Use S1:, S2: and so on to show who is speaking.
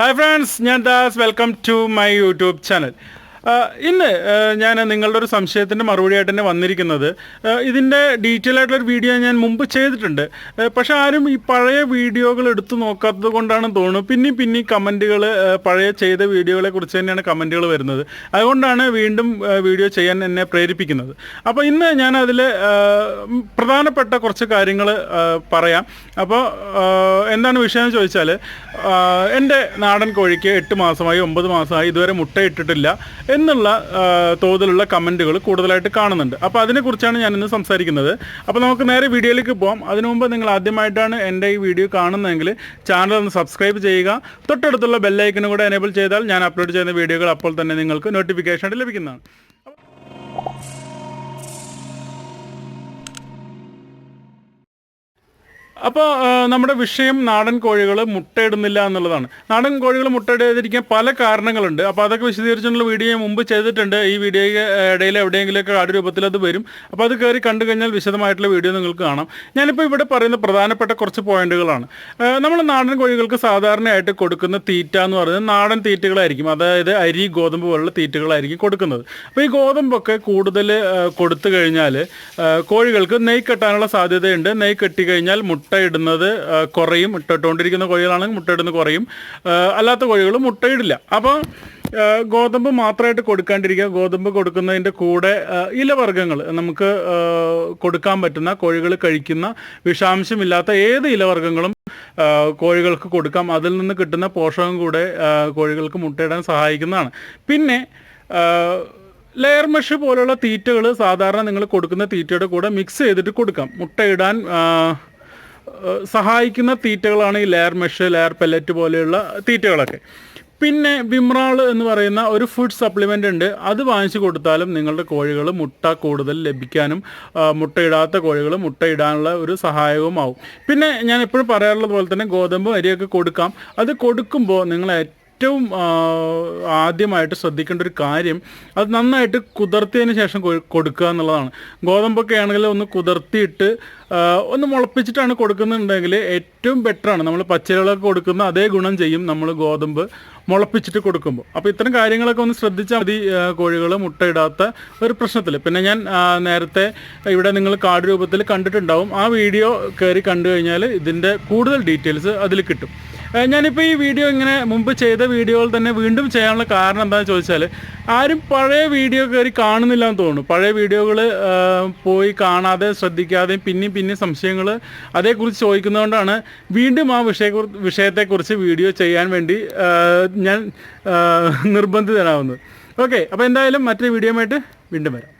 S1: Hi friends ഞാൻ Das. Welcome to my YouTube channel ഇന്ന് ഞാൻ നിങ്ങളുടെ ഒരു സംശയത്തിന്റെ മറുപടിയായിട്ട് തന്നെ വന്നിരിക്കുന്നത്. ഇതിന്റെ ഡീറ്റെയിൽ ആയിട്ടുള്ളൊരു വീഡിയോ ഞാൻ മുമ്പ് ചെയ്തിട്ടുണ്ട്. പക്ഷെ ആരും ഈ പഴയ വീഡിയോകൾ എടുത്തു നോക്കാത്തത് കൊണ്ടാണ് തോന്നുന്നു. പിന്നെയും പിന്നെയും കമന്റുകൾ പഴയ ചെയ്ത വീഡിയോകളെ കുറിച്ച് തന്നെയാണ് കമന്റുകൾ വരുന്നത്. അതുകൊണ്ടാണ് വീണ്ടും വീഡിയോ ചെയ്യാൻ എന്നെ പ്രേരിപ്പിക്കുന്നത്. അപ്പോൾ ഇന്ന് ഞാൻ അതിൽ പ്രധാനപ്പെട്ട കുറച്ച് കാര്യങ്ങൾ പറയാം. അപ്പോൾ എന്താണ് വിഷയം എന്ന് ചോദിച്ചാൽ എന്റെ നാടൻ കോഴിക്ക് എട്ട് മാസമായി ഒമ്പത് മാസമായി ഇതുവരെ മുട്ടയിട്ടിട്ടില്ല എന്നുള്ള തോതിലുള്ള കമന്റുകൾ കൂടുതലായിട്ട് കാണുന്നുണ്ട്. അപ്പോൾ അതിനെക്കുറിച്ചാണ് ഞാൻ ഇന്ന് സംസാരിക്കുന്നത്. അപ്പോൾ നമുക്ക് നേരെ വീഡിയോയിലേക്ക് പോകാം അതിനു മുമ്പ് നിങ്ങൾ ആദ്യമായിട്ടാണ് എന്റെ ഈ വീഡിയോ കാണുന്നതെങ്കിൽ ചാനൽ ഒന്ന് സബ്സ്ക്രൈബ് ചെയ്യുക. തൊട്ടടുത്തുള്ള ബെല്ലൈക്കനും കൂടെ എനേബിൾ ചെയ്താൽ ഞാൻ അപ്ലോഡ് ചെയ്യുന്ന വീഡിയോകൾ അപ്പോൾ തന്നെ നിങ്ങൾക്ക് നോട്ടിഫിക്കേഷൻ ആയിട്ട് ലഭിക്കുന്നതാണ്. അപ്പോൾ നമ്മുടെ വിഷയം നാടൻ കോഴികൾ മുട്ടയിടുന്നില്ല എന്നുള്ളതാണ്. നാടൻ കോഴികൾ മുട്ടയിടാതിരിക്കാൻ പല കാരണങ്ങളുണ്ട്. അപ്പോൾ അതൊക്കെ വിശദീകരിച്ചുള്ള വീഡിയോ മുമ്പ് ചെയ്തിട്ടുണ്ട്. ഈ വീഡിയോ ഇടയിൽ എവിടെയെങ്കിലുമൊക്കെ ആട് രൂപത്തിൽ അത് വരും. അപ്പോൾ അത് കയറി കണ്ടു കഴിഞ്ഞാൽ വിശദമായിട്ടുള്ള വീഡിയോ നിങ്ങൾക്ക് കാണാം. ഞാനിപ്പോൾ ഇവിടെ പറയുന്ന പ്രധാനപ്പെട്ട കുറച്ച് പോയിന്റുകളാണ്. നമ്മൾ നാടൻ കോഴികൾക്ക് സാധാരണയായിട്ട് കൊടുക്കുന്ന തീറ്റ എന്ന് പറയുന്നത് നാടൻ തീറ്റകളായിരിക്കും. അതായത് അരി ഗോതമ്പ് പോലുള്ള തീറ്റകളായിരിക്കും കൊടുക്കുന്നത്. അപ്പോൾ ഈ ഗോതമ്പൊക്കെ കൂടുതൽ കൊടുത്തു കഴിഞ്ഞാൽ കോഴികൾക്ക് നെയ് കെട്ടാനുള്ള സാധ്യതയുണ്ട്. നെയ് കെട്ടി കഴിഞ്ഞാൽ മുട്ട ആ, കുറയും. ഇട്ടിട്ടുകൊണ്ടിരിക്കുന്ന കോഴികളാണെങ്കിൽ മുട്ട ഇടുന്നത് കുറയും അല്ലാത്ത കോഴികൾ മുട്ടയിടില്ല. അപ്പോൾ ഗോതമ്പ് മാത്രമായിട്ട് കൊടുക്കാണ്ടിരിക്കുക. ഗോതമ്പ് കൊടുക്കുന്നതിന്റെ കൂടെ ഇലവർഗങ്ങൾ. നമുക്ക് കൊടുക്കാൻ പറ്റുന്ന കോഴികൾ കഴിക്കുന്ന വിഷാംശമില്ലാത്ത ഏത് ഇലവർഗങ്ങളും കോഴികൾക്ക് കൊടുക്കാം. അതിൽ നിന്ന് കിട്ടുന്ന പോഷകം കൂടെ കോഴികൾക്ക് മുട്ടയിടാൻ സഹായിക്കുന്നതാണ്. പിന്നെ ലെയർ മെഷ് പോലുള്ള തീറ്റകൾ സാധാരണ നിങ്ങൾ കൊടുക്കുന്ന തീറ്റയുടെ കൂടെ മിക്സ് ചെയ്തിട്ട് കൊടുക്കാം. മുട്ടയിടാൻ സഹായിക്കുന്ന തീറ്റകളാണ് ഈ ലെയർ മെഷ് ലെയർ പെല്ലറ്റ് പോലെയുള്ള തീറ്റകളൊക്കെ. പിന്നെ വിമ്രാൾ എന്ന് പറയുന്ന ഒരു ഫുഡ് സപ്ലിമെന്റ് ഉണ്ട്. അത് വാങ്ങിച്ചു കൊടുത്താലും നിങ്ങളുടെ കോഴികൾ മുട്ട കൂടുതൽ ലഭിക്കാനും മുട്ടയിടാത്ത കോഴികൾ മുട്ടയിടാനുള്ള ഒരു സഹായവുമാവും. പിന്നെ ഞാൻ എപ്പോഴും പറയാറുള്ളത് പോലെ തന്നെ ഗോതമ്പ് അരിയൊക്കെ കൊടുക്കാം. അത് കൊടുക്കുമ്പോൾ നിങ്ങൾ ഏറ്റവും ആദ്യമായിട്ട് ശ്രദ്ധിക്കേണ്ട ഒരു കാര്യം അത് നന്നായിട്ട് കുതിർത്തിയതിന് ശേഷം കൊടുക്കുക എന്നുള്ളതാണ്. ഗോതമ്പൊക്കെ ആണെങ്കിൽ ഒന്ന് കുതിർത്തിയിട്ട് ഒന്ന് മുളപ്പിച്ചിട്ടാണ് കൊടുക്കുന്നുണ്ടെങ്കിൽ ഏറ്റവും ബെറ്ററാണ് നമ്മൾ പച്ചരികളൊക്കെ കൊടുക്കുന്ന അതേ ഗുണം ചെയ്യും നമ്മൾ ഗോതമ്പ് മുളപ്പിച്ചിട്ട് കൊടുക്കുമ്പോൾ. അപ്പോൾ ഇത്തരം കാര്യങ്ങളൊക്കെ ഒന്ന് ശ്രദ്ധിച്ചാൽ മതി കോഴികൾ മുട്ടയിടാത്ത ഒരു പ്രശ്നത്തിൽ. പിന്നെ ഞാൻ നേരത്തെ ഇവിടെ നിങ്ങൾ കാർഡ് രൂപത്തിൽ കണ്ടിട്ടുണ്ടാവും. ആ വീഡിയോ കയറി കണ്ടു കഴിഞ്ഞാൽ ഇതിന്റെ കൂടുതൽ ഡീറ്റെയിൽസ് അതിൽ കിട്ടും. ഞാനിപ്പോൾ ഈ വീഡിയോ ഇങ്ങനെ മുമ്പ് ചെയ്ത വീഡിയോയിൽ തന്നെ വീണ്ടും ചെയ്യാനുള്ള കാരണം എന്താണെന്ന് ചോദിച്ചാൽ ആരും പഴയ വീഡിയോ കയറി കാണുന്നില്ല എന്ന് തോന്നുന്നു. പഴയ വീഡിയോകൾ പോയി കാണാതെ ശ്രദ്ധിക്കാതെയും പിന്നെയും പിന്നെയും സംശയങ്ങൾ അതേക്കുറിച്ച് ചോദിക്കുന്നതുകൊണ്ടാണ് വീണ്ടും ആ വിഷയ വിഷയത്തെക്കുറിച്ച് വീഡിയോ ചെയ്യാൻ വേണ്ടി ഞാൻ നിർബന്ധിതനാവുന്നത്. ഓക്കെ അപ്പോൾ എന്തായാലും മറ്റൊരു വീഡിയോയുമായിട്ട് വീണ്ടും വരാം.